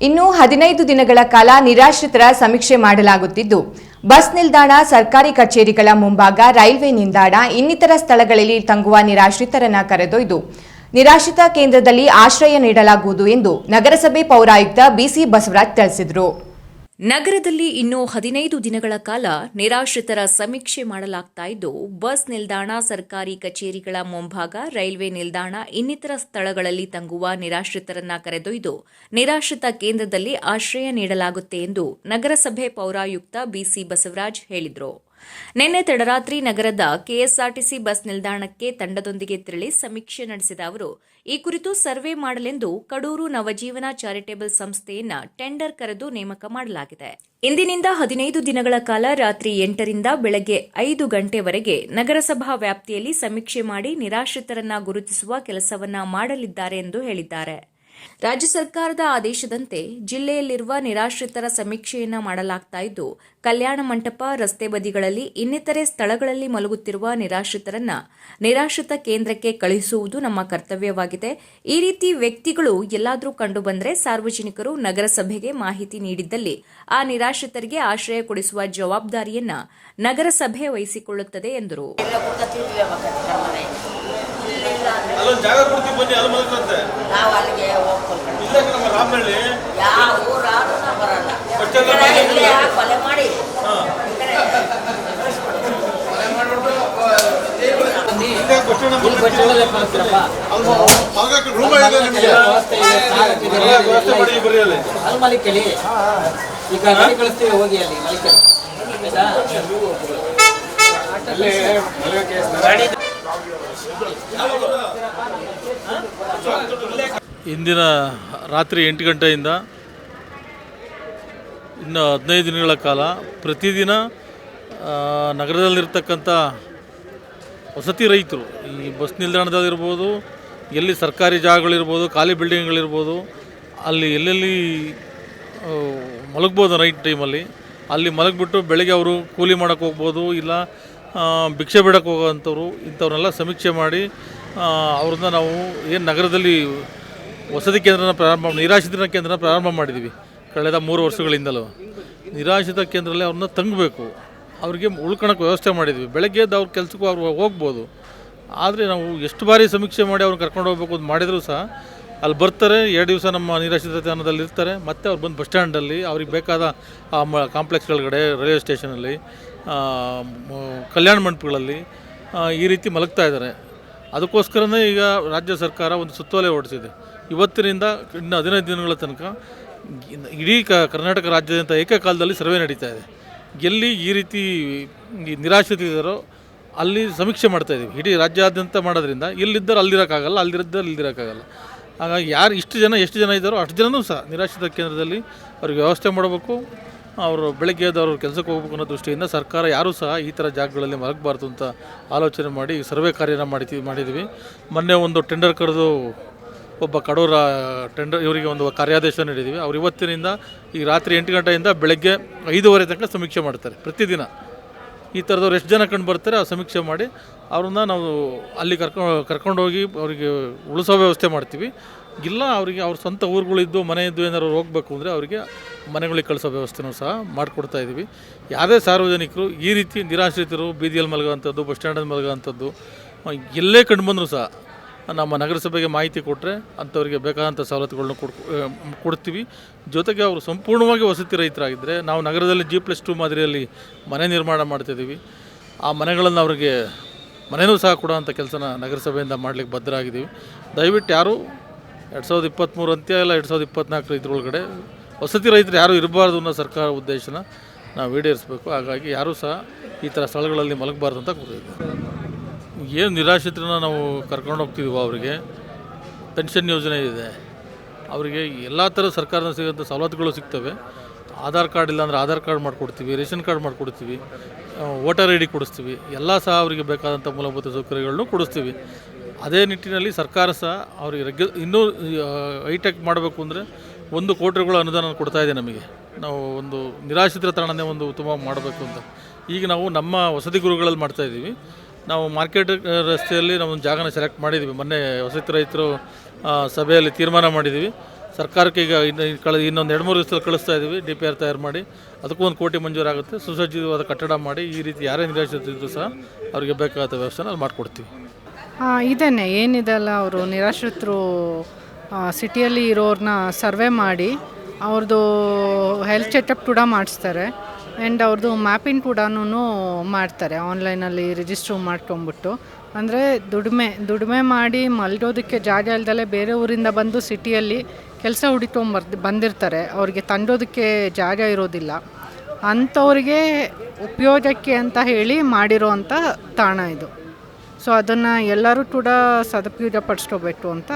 ಇನ್ನು ಹದಿನೈದು ದಿನಗಳ ಕಾಲ ನಿರಾಶ್ರಿತರ ಸಮೀಕ್ಷೆ ಮಾಡಲಾಗುತ್ತಿದ್ದು, ಬಸ್ ನಿಲ್ದಾಣ, ಸರ್ಕಾರಿ ಕಚೇರಿಗಳ ಮುಂಭಾಗ, ರೈಲ್ವೆ ನಿಲ್ದಾಣ, ಇನ್ನಿತರ ಸ್ಥಳಗಳಲ್ಲಿ ತಂಗುವ ನಿರಾಶ್ರಿತರನ್ನ ಕರೆದೊಯ್ದು, ನಿರಾಶ್ರಿತ ಕೇಂದ್ರದಲ್ಲಿ ಆಶ್ರಯ ನೀಡಲಾಗುವುದು ಎಂದು ನಗರಸಭೆ ಪೌರಾಯುಕ್ತ ಬಿಸಿ ಬಸವರಾಜ್ ತಿಳಿಸಿದರು. ನಗರದಲ್ಲಿ ಇನ್ನೂ ಹದಿನೈದು ದಿನಗಳ ಕಾಲ ನಿರಾಶ್ರಿತರ ಸಮೀಕ್ಷೆ ಮಾಡಲಾಗ್ತಾ ಇದ್ದು, ಬಸ್ ನಿಲ್ದಾಣ, ಸರ್ಕಾರಿ ಕಚೇರಿಗಳ ಮುಂಭಾಗ, ರೈಲ್ವೆ ನಿಲ್ದಾಣ, ಇನ್ನಿತರ ಸ್ಥಳಗಳಲ್ಲಿ ತಂಗುವ ನಿರಾಶ್ರಿತರನ್ನ ಕರೆದೊಯ್ದು ನಿರಾಶ್ರಿತ ಕೇಂದ್ರದಲ್ಲಿ ಆಶ್ರಯ ನೀಡಲಾಗುತ್ತೆ ಎಂದು ನಗರಸಭೆ ಪೌರಾಯುಕ್ತ ಬಿಸಿ ಬಸವರಾಜ್ ಹೇಳಿದರು. ನಿನ್ನೆ ತಡರಾತ್ರಿ ನಗರದ ಕೆಎಸ್ಆರ್ಟಿಸಿ ಬಸ್ ನಿಲ್ದಾಣಕ್ಕೆ ತಂಡದೊಂದಿಗೆ ತೆರಳಿ ಸಮೀಕ್ಷೆ ನಡೆಸಿದ ಅವರು, ಈ ಕುರಿತು ಸರ್ವೆ ಮಾಡಲೆಂದು ಕಡೂರು ನವಜೀವನ ಚಾರಿಟೇಬಲ್ ಸಂಸ್ಥೆಯನ್ನ ಟೆಂಡರ್ ಕರೆದು ನೇಮಕ ಮಾಡಲಾಗಿದೆ. ಇಂದಿನಿಂದ ಹದಿನೈದು ದಿನಗಳ ಕಾಲ ರಾತ್ರಿ ಎಂಟರಿಂದ ಬೆಳಗ್ಗೆ ಐದು ಗಂಟೆವರೆಗೆ ನಗರಸಭಾ ವ್ಯಾಪ್ತಿಯಲ್ಲಿ ಸಮೀಕ್ಷೆ ಮಾಡಿ ನಿರಾಶ್ರಿತರನ್ನ ಗುರುತಿಸುವ ಕೆಲಸವನ್ನ ಮಾಡಲಿದ್ದಾರೆ ಎಂದು ಹೇಳಿದ್ದಾರೆ. ರಾಜ್ಯ ಸರ್ಕಾರದ ಆದೇಶದಂತೆ ಜಿಲ್ಲೆಯಲ್ಲಿರುವ ನಿರಾಶ್ರಿತರ ಸಮೀಕ್ಷೆಯನ್ನು ಮಾಡಲಾಗ್ತಾ ಇದ್ದು, ಕಲ್ಯಾಣ ಮಂಟಪ, ರಸ್ತೆ ಬದಿಗಳಲ್ಲಿ ಇನ್ನಿತರೆ ಸ್ಥಳಗಳಲ್ಲಿ ಮಲಗುತ್ತಿರುವ ನಿರಾಶ್ರಿತರನ್ನ ನಿರಾಶ್ರಿತ ಕೇಂದ್ರಕ್ಕೆ ಕಳುಹಿಸುವುದು ನಮ್ಮ ಕರ್ತವ್ಯವಾಗಿದೆ. ಈ ರೀತಿ ವ್ಯಕ್ತಿಗಳು ಎಲ್ಲಾದರೂ ಕಂಡುಬಂದರೆ ಸಾರ್ವಜನಿಕರು ನಗರಸಭೆಗೆ ಮಾಹಿತಿ ನೀಡಿದ್ದಲ್ಲಿ ಆ ನಿರಾಶ್ರಿತರಿಗೆ ಆಶ್ರಯ ಕೊಡಿಸುವ ಜವಾಬ್ದಾರಿಯನ್ನ ನಗರಸಭೆ ವಹಿಸಿಕೊಳ್ಳುತ್ತದೆ ಎಂದರು. ಅಲ್ಲೊಂದು ಜಾಗ ಕೊಡ್ತಿ ಬನ್ನಿ ಅಲ್ಲಿ ಮಲ್ಕೊಂತೆ ನಾವು ಅಲ್ಲಿಗೆ ಇಲ್ಲ ನಮ್ಮ ರಾಮನಹಳ್ಳಿ. ಯಾವ ಊರಾದ್ರೂ ನಾವು ಬರಲ್ಲ. ಕೊಲೆ ಮಾಡಿ. ಅಲ್ಲಿ ಮಲಿಕಲಿ ಈಗ ಗಾಡಿ ಕಳಿಸ್ತೀವಿ ಹೋಗಿ ಅಲ್ಲಿ ಮಲಿಕಲಿ ಇಂದಿನ ರಾತ್ರಿ ಎಂಟು ಗಂಟೆಯಿಂದ ಇನ್ನು ಹದಿನೈದು ದಿನಗಳ ಕಾಲ ಪ್ರತಿದಿನ ನಗರದಲ್ಲಿರ್ತಕ್ಕಂಥ ವಸತಿ ರೈತರು, ಈ ಬಸ್ ನಿಲ್ದಾಣದಲ್ಲಿರ್ಬೋದು, ಎಲ್ಲಿ ಸರ್ಕಾರಿ ಜಾಗಗಳಿರ್ಬೋದು, ಖಾಲಿ ಬಿಲ್ಡಿಂಗ್ಗಳಿರ್ಬೋದು, ಅಲ್ಲಿ ಎಲ್ಲೆಲ್ಲಿ ಮಲಗ್ಬೋದು ನೈಟ್ ಟೈಮಲ್ಲಿ, ಅಲ್ಲಿ ಮಲಗಿಬಿಟ್ಟು ಬೆಳಗ್ಗೆ ಅವರು ಕೂಲಿ ಮಾಡೋಕ್ಕೆ ಹೋಗ್ಬೋದು, ಇಲ್ಲ ಭಿಕ್ಷೆ ಬಿಡಕ್ಕೆ ಹೋಗೋವಂಥವ್ರು ಇಂಥವ್ರನ್ನೆಲ್ಲ ಸಮೀಕ್ಷೆ ಮಾಡಿ ಅವ್ರನ್ನ ನಾವು ಏನು ನಗರದಲ್ಲಿ ವಸತಿ ಕೇಂದ್ರನ ಪ್ರಾರಂಭ ನಿರಾಶ್ರಿತ ಕೇಂದ್ರನ ಪ್ರಾರಂಭ ಮಾಡಿದ್ವಿ ಕಳೆದ ಮೂರು ವರ್ಷಗಳಿಂದಲೂ. ನಿರಾಶ್ರಿತ ಕೇಂದ್ರದಲ್ಲಿ ಅವ್ರನ್ನ ತಂಗಬೇಕು. ಅವ್ರಿಗೆ ಉಳ್ಕೊಳಕ್ಕೆ ವ್ಯವಸ್ಥೆ ಮಾಡಿದ್ವಿ. ಬೆಳಗ್ಗೆ ಎದ್ದು ಅವ್ರ ಕೆಲಸಕ್ಕೂ ಅವ್ರು ಹೋಗ್ಬೋದು. ಆದರೆ ನಾವು ಎಷ್ಟು ಬಾರಿ ಸಮೀಕ್ಷೆ ಮಾಡಿ ಅವ್ರನ್ನ ಕರ್ಕೊಂಡು ಹೋಗ್ಬೇಕು ಅಂತ ಮಾಡಿದರೂ ಸಹ ಅಲ್ಲಿ ಬರ್ತಾರೆ, ಎರಡು ದಿವಸ ನಮ್ಮ ನಿರಾಶ್ರಿತ ತಾಣದಲ್ಲಿ ಇರ್ತಾರೆ, ಮತ್ತೆ ಅವ್ರು ಬಂದು ಬಸ್ ಸ್ಟ್ಯಾಂಡಲ್ಲಿ ಅವ್ರಿಗೆ ಬೇಕಾದ ಆ ಮ ಕಾಂಪ್ಲೆಕ್ಸ್ ಒಳಗಡೆ ರೈಲ್ವೆ ಸ್ಟೇಷನಲ್ಲಿ ಕಲ್ಯಾಣ ಮಂಟಪಗಳಲ್ಲಿ ಈ ರೀತಿ ಮಲಗ್ತಾ ಇದ್ದಾರೆ. ಅದಕ್ಕೋಸ್ಕರನೇ ಈಗ ರಾಜ್ಯ ಸರ್ಕಾರ ಒಂದು ಸುತ್ತೋಲೆ ಹೊರಡಿಸಿದೆ ಇವತ್ತಿನಿಂದ ಇನ್ನು ಹದಿನೈದು ದಿನಗಳ ತನಕ ಇಡೀ ಕ, ಕರ್ನಾಟಕ ರಾಜ್ಯಾದ್ಯಂತ ಏಕಕಾಲದಲ್ಲಿ ಸರ್ವೆ ನಡೀತಾ ಇದೆ. ಎಲ್ಲಿ ಈ ರೀತಿ ನಿರಾಶ್ರಿತರೋ ಅಲ್ಲಿ ಸಮೀಕ್ಷೆ ಮಾಡ್ತಾ ಇದ್ದೀವಿ. ಇಡೀ ರಾಜ್ಯಾದ್ಯಂತ ಮಾಡೋದ್ರಿಂದ ಇಲ್ಲಿದ್ದರೆ ಅಲ್ಲಿರೋಕ್ಕಾಗಲ್ಲ ಅಲ್ಲಿದ್ದರೆ ಇಲ್ಲಿರೋಕ್ಕಾಗಲ್ಲ. ಹಾಗಾಗಿ ಯಾರು ಇಷ್ಟು ಜನ, ಎಷ್ಟು ಜನ ಇದ್ದಾರೋ ಅಷ್ಟು ಜನನೂ ಸಹ ನಿರಾಶ್ರಿತ ಕೇಂದ್ರದಲ್ಲಿ ಅವ್ರಿಗೆ ವ್ಯವಸ್ಥೆ ಮಾಡಬೇಕು. ಅವರು ಬೆಳಗ್ಗೆ ಎದ್ದು ಕೆಲಸಕ್ಕೆ ಹೋಗ್ಬೇಕು ಅನ್ನೋ ದೃಷ್ಟಿಯಿಂದ ಸರ್ಕಾರ ಯಾರೂ ಸಹ ಈ ಥರ ಜಾಗಗಳಲ್ಲಿ ಮಲಗಬಾರ್ದು ಅಂತ ಆಲೋಚನೆ ಮಾಡಿ ಸರ್ವೆ ಕಾರ್ಯನ ಮಾಡಿದ್ದೀವಿ ಮಾಡಿದ್ವಿ. ಮೊನ್ನೆ ಒಂದು ಟೆಂಡರ್ ಕರೆದು ಒಬ್ಬ ಕಡೂರ ಟೆಂಡರ್ ಇವರಿಗೆ ಒಂದು ಕಾರ್ಯಾದೇಶ ನೀಡಿದ್ದೀವಿ ಅವ್ರು ಇವತ್ತಿನಿಂದ ಈ ರಾತ್ರಿ ಎಂಟು ಗಂಟೆಯಿಂದ ಬೆಳಗ್ಗೆ ಐದೂವರೆ ತನಕ ಸಮೀಕ್ಷೆ ಮಾಡ್ತಾರೆ ಪ್ರತಿದಿನ. ಈ ಥರದವ್ರು ಎಷ್ಟು ಜನ ಕಂಡು ಬರ್ತಾರೆ ಆ ಸಮೀಕ್ಷೆ ಮಾಡಿ ಅವ್ರನ್ನ ನಾವು ಅಲ್ಲಿ ಕರ್ಕೊಂಡು ಕರ್ಕೊಂಡೋಗಿ ಅವರಿಗೆ ಉಳಿಸೋ ವ್ಯವಸ್ಥೆ ಮಾಡ್ತೀವಿ. ಇಲ್ಲ, ಅವರಿಗೆ ಅವ್ರ ಸ್ವಂತ ಊರುಗಳಿದ್ದು ಮನೆ ಇದ್ದು ಏನಾದ್ರು ಹೋಗಬೇಕು ಅಂದರೆ ಅವರಿಗೆ ಮನೆಗಳಿಗೆ ಕಳಿಸೋ ವ್ಯವಸ್ಥೆನೂ ಸಹ ಮಾಡಿಕೊಡ್ತಾ ಇದ್ದೀವಿ ಯಾವುದೇ ಸಾರ್ವಜನಿಕರು ಈ ರೀತಿ ನಿರಾಶ್ರಿತರು, ಬೀದಿಯಲ್ಲಿ ಮಲಗುವಂಥದ್ದು, ಬಸ್ ಸ್ಟ್ಯಾಂಡಲ್ಲಿ ಮಲಗುವಂಥದ್ದು, ಎಲ್ಲೇ ಕಂಡು ಬಂದರೂ ಸಹ ನಮ್ಮ ನಗರಸಭೆಗೆ ಮಾಹಿತಿ ಕೊಟ್ಟರೆ ಅಂಥವ್ರಿಗೆ ಬೇಕಾದಂಥ ಸವಲತ್ತುಗಳನ್ನ ಕೊಡ್ ಕೊಡ್ತೀವಿ. ಜೊತೆಗೆ ಅವರು ಸಂಪೂರ್ಣವಾಗಿ ವಸತಿ ರೈತರಾಗಿದ್ದರೆ ನಾವು ನಗರದಲ್ಲಿ ಜಿ ಪ್ಲಸ್ ಟು ಮಾದರಿಯಲ್ಲಿ ಮನೆ ನಿರ್ಮಾಣ ಮಾಡ್ತಿದ್ದೀವಿ. ಆ ಮನೆಗಳನ್ನು ಅವರಿಗೆ ಮನೆಯೂ ಸಹ ಕೊಡೋವಂಥ ಕೆಲಸನ ನಗರಸಭೆಯಿಂದ ಮಾಡಲಿಕ್ಕೆ ಬದ್ಧರಾಗಿದ್ದೀವಿ. ದಯವಿಟ್ಟು ಯಾರು ಎರಡು ಸಾವಿರದ ಇಪ್ಪತ್ತ್ಮೂರು ಅಂತ್ಯ ಇಲ್ಲ, ಎರಡು ಸಾವಿರದ ಇಪ್ಪತ್ತ್ನಾಲ್ಕು ಇದ್ರೊಳಗಡೆ ವಸತಿ ರೈತರು ಯಾರೂ ಇರಬಾರ್ದು ಅನ್ನೋ ಸರ್ಕಾರ ಉದ್ದೇಶನ ನಾವು ಈಡೇರಿಸಬೇಕು. ಹಾಗಾಗಿ ಯಾರೂ ಸಹ ಈ ಥರ ಸ್ಥಳಗಳಲ್ಲಿ ಮಲಗಬಾರ್ದು ಅಂತ ಕೂತಿದ್ದೀವಿ ಏನು ನಿರಾಶ್ರಿತರನ್ನ ನಾವು ಕರ್ಕೊಂಡು ಹೋಗ್ತಿದ್ದೀವೋ ಅವರಿಗೆ, ಪೆನ್ಷನ್ ಯೋಜನೆ ಇದೆ. ಅವರಿಗೆ ಎಲ್ಲ ಥರ ಸರ್ಕಾರದ ಸಿಗೋಂಥ ಸವಲತ್ತುಗಳು ಸಿಗ್ತವೆ. ಆಧಾರ್ ಕಾರ್ಡ್ ಇಲ್ಲಾಂದರೆ ಆಧಾರ್ ಕಾರ್ಡ್ ಮಾಡಿಕೊಡ್ತೀವಿ, ರೇಷನ್ ಕಾರ್ಡ್ ಮಾಡಿಕೊಡ್ತೀವಿ ವೋಟರ್ ಐ ಡಿ ಕೊಡಿಸ್ತೀವಿ, ಎಲ್ಲ ಸಹ ಅವರಿಗೆ ಬೇಕಾದಂಥ ಮೂಲಭೂತ ಸೌಕರ್ಯಗಳನ್ನು ಕೊಡಿಸ್ತೀವಿ. ಅದೇ ನಿಟ್ಟಿನಲ್ಲಿ ಸರ್ಕಾರ ಸಹ ಅವರಿಗೆ ರೆಗ್ಯು ಇನ್ನೂ ಹೈಟೆಕ್ ಮಾಡಬೇಕು ಅಂದರೆ ಒಂದು ಕೋಟಿಗಳ ಅನುದಾನ ಕೊಡ್ತಾ ಇದೆ ನಮಗೆ. ನಾವು ಒಂದು ನಿರಾಶ್ರಿತರ ತಾಣನೇ ಒಂದು ಉತ್ತಮ ಮಾಡಬೇಕು ಅಂತ. ಈಗ ನಾವು ನಮ್ಮ ವಸತಿ ಗೃಹಗಳಲ್ಲಿ ಮಾಡ್ತಾ ಇದ್ದೀವಿ. ನಾವು ಮಾರ್ಕೆಟ್ ರಸ್ತೆಯಲ್ಲಿ ನಾವೊಂದು ಜಾಗನ ಸೆಲೆಕ್ಟ್ ಮಾಡಿದ್ದೀವಿ. ಮೊನ್ನೆ ವಸತಿ ರೈತರು ಸಭೆಯಲ್ಲಿ ತೀರ್ಮಾನ ಮಾಡಿದ್ದೀವಿ. ಸರ್ಕಾರಕ್ಕೆ ಈಗ ಇನ್ನು ಕಳೆದ ಇನ್ನೊಂದು ಎರಡು ಮೂರು ದಿವಸದಲ್ಲಿ ಕಳಿಸ್ತಾ ಇದ್ದೀವಿ ಡಿ ಪಿ ಆರ್ ತಯಾರು ಮಾಡಿ. ಅದಕ್ಕೂ ಒಂದು ಕೋಟಿ ಮಂಜೂರಾಗುತ್ತೆ. ಸುಸಜ್ಜಿತವಾದ ಕಟ್ಟಡ ಮಾಡಿ ಈ ರೀತಿ ಯಾರೇ ನಿರಾಶ್ರಿತರಿದ್ರು ಸಹ ಅವರಿಗೆ ಬೇಕಾದ ವ್ಯವಸ್ಥೆನ ಅಲ್ಲಿ ಮಾಡಿಕೊಡ್ತೀವಿ. ಇದನ್ನೇ ಏನಿದೆಲ್ಲ ಅವರು ನಿರಾಶ್ರಿತರು ಸಿಟಿಯಲ್ಲಿ ಇರೋರನ್ನ ಸರ್ವೆ ಮಾಡಿ ಅವ್ರದ್ದು ಹೆಲ್ತ್ ಚೆಕಪ್ ಕೂಡ ಮಾಡಿಸ್ತಾರೆ. ಆ್ಯಂಡ್ ಅವ್ರದ್ದು ಮ್ಯಾಪಿಂಗ್ ಕೂಡ ಮಾಡ್ತಾರೆ ಆನ್ಲೈನಲ್ಲಿ ರಿಜಿಸ್ಟರ್ ಮಾಡ್ಕೊಂಬಿಟ್ಟು ಅಂದರೆ ದುಡಿಮೆ ದುಡಿಮೆ ಮಾಡಿ ಮಲ್ಗೋದಕ್ಕೆ ಜಾಗ ಇಲ್ದಲೆ ಬೇರೆ ಊರಿಂದ ಬಂದು ಸಿಟಿಯಲ್ಲಿ ಕೆಲಸ ಹುಡುಕೊಂಬರ್ದು ಬಂದಿರ್ತಾರೆ. ಅವರಿಗೆ ತಂಡೋದಕ್ಕೆ ಜಾಗ ಇರೋದಿಲ್ಲ. ಅಂಥವ್ರಿಗೆ ಉಪಯೋಗಕ್ಕೆ ಅಂತ ಹೇಳಿ ಮಾಡಿರೋವಂಥ ತಾಣ ಇದು. ಸೊ ಅದನ್ನು ಎಲ್ಲರೂ ಕೂಡ ಸದುಪಯೋಗ ಪಡಿಸ್ಕೋಬೇಕು ಅಂತ